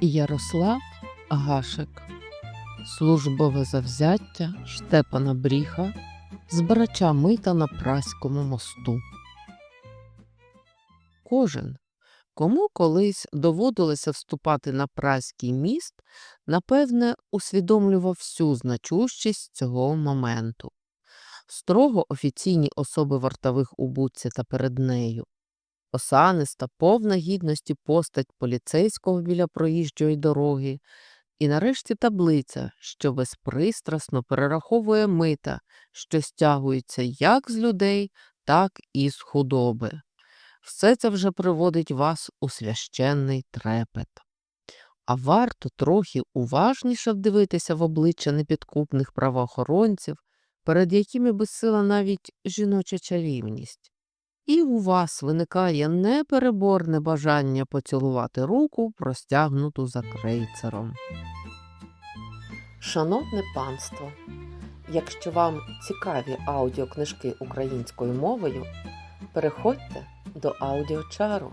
Ярослав Гашик, службове завзяття Штепана Бріха, збирача мита на Праському мосту. Кожен, кому колись доводилося вступати на Праський міст, напевне, усвідомлював всю значущість цього моменту. Строго офіційні особи вартових у будці та перед нею, осаниста, повна гідності постать поліцейського біля проїжджої дороги, і нарешті таблиця, що безпристрасно перераховує мита, що стягуються як з людей, так і з худоби. Все це вже приводить вас у священний трепет. А варто трохи уважніше вдивитися в обличчя непідкупних правоохоронців, перед якими безсила навіть жіноча чарівність. І у вас виникає непереборне бажання поцілувати руку, простягнуту за крейцером. Шановне панство, якщо вам цікаві аудіокнижки українською мовою, переходьте до аудіочару.